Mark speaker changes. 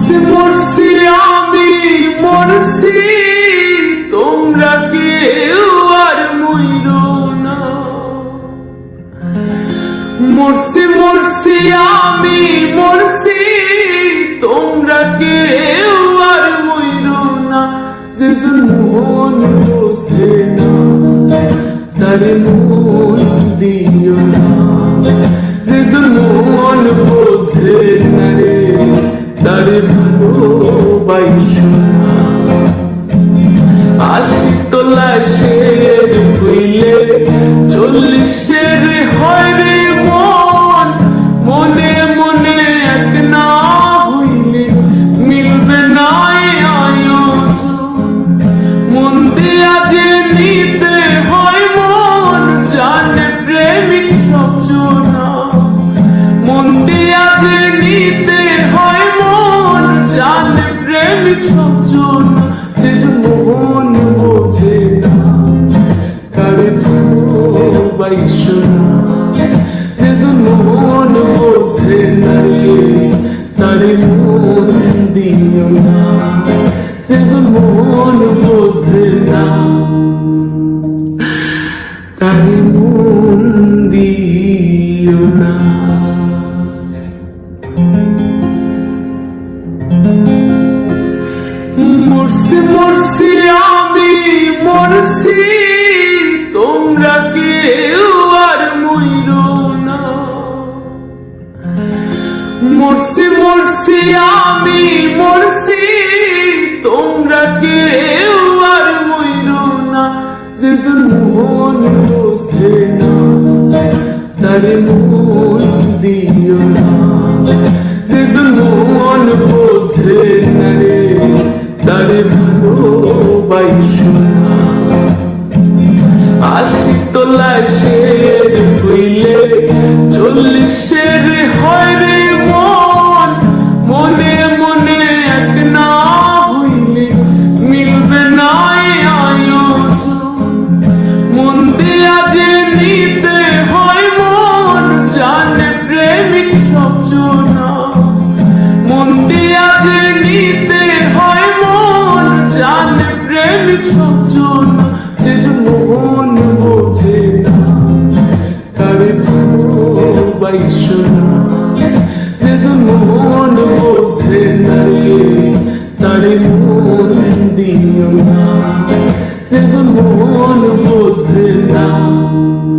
Speaker 1: মরছি মরছি আমি, মরছি। তোমরা কেউ আর না। মরছি মরছি আমি, মরছি। তোমরা কেউ আর মইল না। যে মন বসে না, তার মন দিও না। যে মন দিয়া যে নিতে হয় মন, জানে প্রেমিক সবজনা, যে মন বোঝে না। ভালোবাসো না যে মন বোঝে না তারে মন দিও না, যে মন বোঝে না। তারে মন দিও না। মরছি মরছি আমি, মরছি। তোমরা কেউ আর মইল না। মরছি মরছি আমি, মরছি। তোমরা কেউ আর মইল না। যে মন বসে না, তারে মন দিও না। যে মন তারে না আশি তোলা সে হইলে চল্লিশের মন দিও না যে যে মন বোঝে না তারে